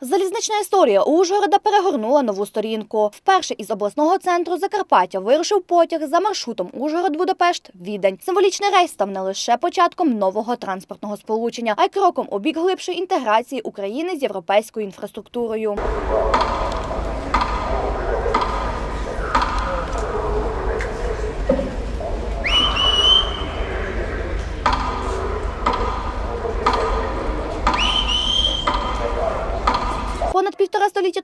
Залізнична історія Ужгорода перегорнула нову сторінку. Вперше із обласного центру Закарпаття вирушив потяг за маршрутом Ужгород-Будапешт Відень. Символічний рейс став не лише початком нового транспортного сполучення, а й кроком у бік глибшої інтеграції України з європейською інфраструктурою.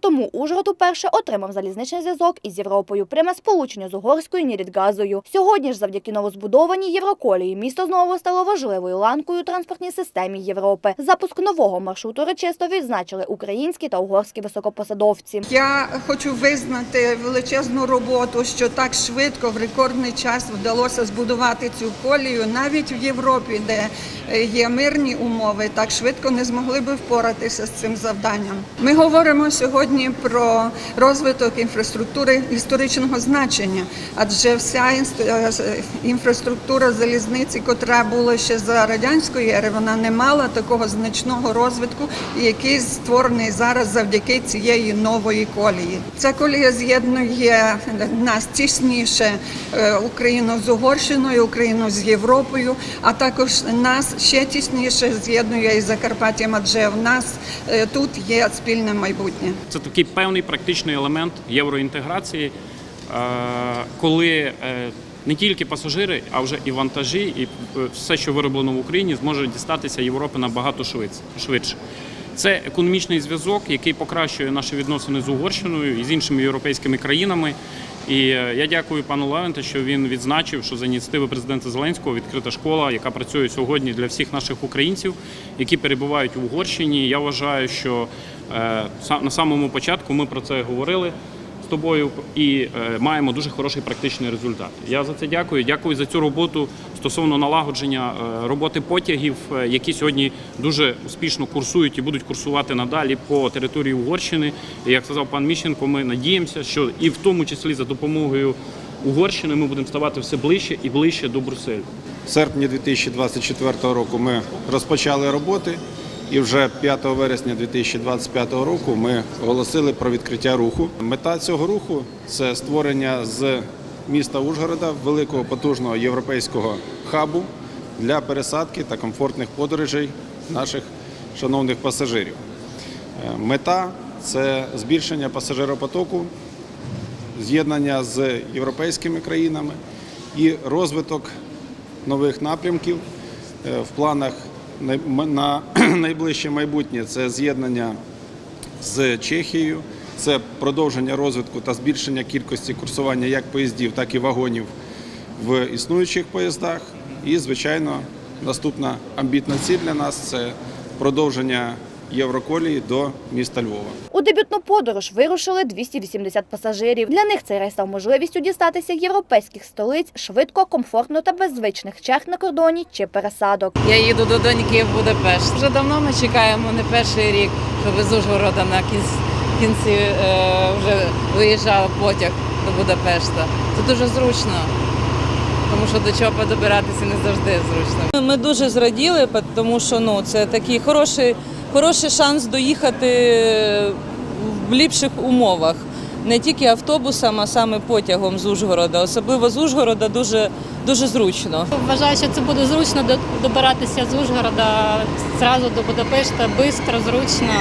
Тому Ужгород уперше отримав залізничний зв'язок із Європою, пряме сполучення з угорською Нірідгазою. Сьогодні ж, завдяки новозбудованій Євроколії, місто знову стало важливою ланкою у транспортній системі Європи. Запуск нового маршруту речисто відзначили українські та угорські високопосадовці. Я хочу визнати величезну роботу, що так швидко в рекордний час вдалося збудувати цю колію. Навіть в Європі, де е, є мирні умови, так швидко не змогли би впоратися з цим завданням. Ми говоримо сьогодні про розвиток інфраструктури історичного значення, адже вся е, інфраструктура залізниці, котра була ще за радянської ери, вона не мала такого значного розвитку, який створений зараз завдяки цієї нової колії. Ця колія з'єднує нас тісніше е, Україну з Угорщиною, Україну з Європою, а також нас ще тісніше з'єднує із Закарпаттям, адже в нас е, тут є спільне майбутнє. Це такий певний практичний елемент євроінтеграції, е, коли е, не тільки пасажири, а вже і вантажі, і е, все, що вироблено в Україні, зможе дістатися Європи набагато швидше-. Це економічний зв'язок, який покращує наші відносини з Угорщиною і з іншими європейськими країнами. І я дякую пану Левенте, що він відзначив, що за ініціативи президента Зеленського відкрита школа, яка працює сьогодні для всіх наших українців, які перебувають в Угорщині. Я вважаю, що на самому початку ми про це говорили з тобою і е, маємо дуже хороший практичний результат. Я за це дякую. Дякую за цю роботу стосовно налагодження е, роботи потягів, е, які сьогодні дуже успішно курсують і будуть курсувати надалі по території Угорщини. І як сказав пан Міщенко, ми надіємося, що і в тому числі за допомогою Угорщини ми будемо ставати все ближче і ближче до Брюсселю. В серпні 2024 року ми розпочали роботи, і вже 5 вересня 2025 року ми оголосили про відкриття руху. Мета цього руху це створення з міста Ужгорода великого потужного європейського хабу для пересадки та комфортних подорожей наших шановних пасажирів. Е, Мета це збільшення пасажиропотоку з'єднання з європейськими країнами і розвиток нових напрямків Е, в планах на найближче майбутнє це з'єднання з Чехією, це продовження розвитку та збільшення кількості курсування як поїздів, так і вагонів в існуючих поїздах. І, звичайно, наступна амбітна ціль для нас це продовження Євроколії до міста Львова. У дебютну подорож вирушили 280 пасажирів. Для них цей рейс став можливістю дістатися європейських столиць швидко, комфортно та без звичних черг на кордоні чи пересадок. Я їду до доньки в Будапешт. Вже давно ми чекаємо не перший рік, щоб з Ужгорода на кінці, кінці е, вже виїжджав потяг до Будапешта. Це дуже зручно, тому що до чого добиратися не завжди зручно. Ми дуже зраділи, тому що ну, це такий хороший, хороший шанс доїхати в ліпших умовах. Не тільки автобусом, а саме потягом з Ужгорода. Особливо з Ужгорода дуже, дуже зручно. Вважаю, що це буде зручно до- добиратися з Ужгорода зразу до Будапешта, швидко, зручно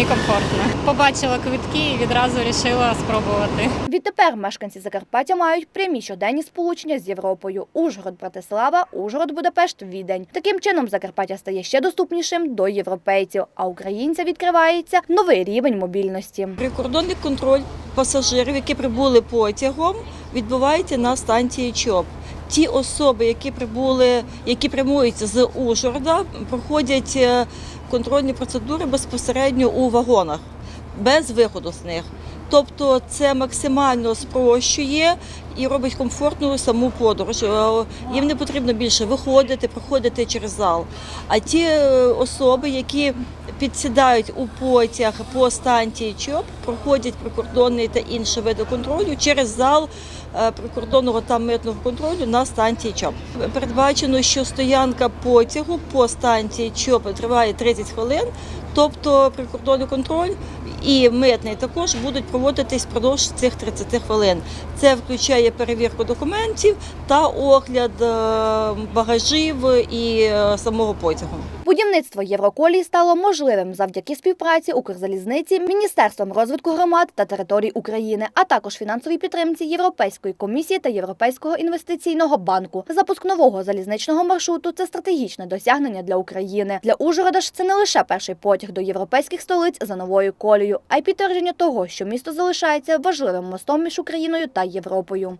і комфортно. Побачила квитки і відразу вирішила спробувати. Відтепер мешканці Закарпаття мають прямі щоденні сполучення з Європою. Ужгород, Братислава, Ужгород, Будапешт, Відень. Таким чином Закарпаття стає ще доступнішим до європейців, а українцям відкривається новий рівень мобільності. Прикордонний контроль пасажирів, які прибули потягом, відбувається на станції ЧОП. Ті особи, які прибули, які прямуються з Ужгорода, проходять е, контрольні процедури безпосередньо у вагонах, без виходу з них. Тобто це максимально спрощує і робить комфортною саму подорож. Е, Їм не потрібно більше виходити, проходити через зал. А ті е, особи, які підсідають у потяг по станції ЧОП, проходять прикордонний та інші види контролю через зал е, прикордонного та митного контролю на станції ЧОП. Передбачено, що стоянка потягу по станції ЧОП триває 30 хвилин, Тобто прикордонний контроль і митний також будуть проводитись впродовж цих 30 хвилин. Це включає перевірку документів та огляд е, багажів і е, самого потягу. Будівництво Євроколії стало можливим завдяки співпраці Укрзалізниці, Міністерством розвитку громад та територій України, а також фінансовій підтримці Європейської комісії та Європейського інвестиційного банку. Запуск нового залізничного маршруту це стратегічне досягнення для України. Для Ужгорода ж це не лише перший потяг до європейських столиць за новою колею, а й підтвердження того, що місто залишається важливим мостом між Україною та Європою.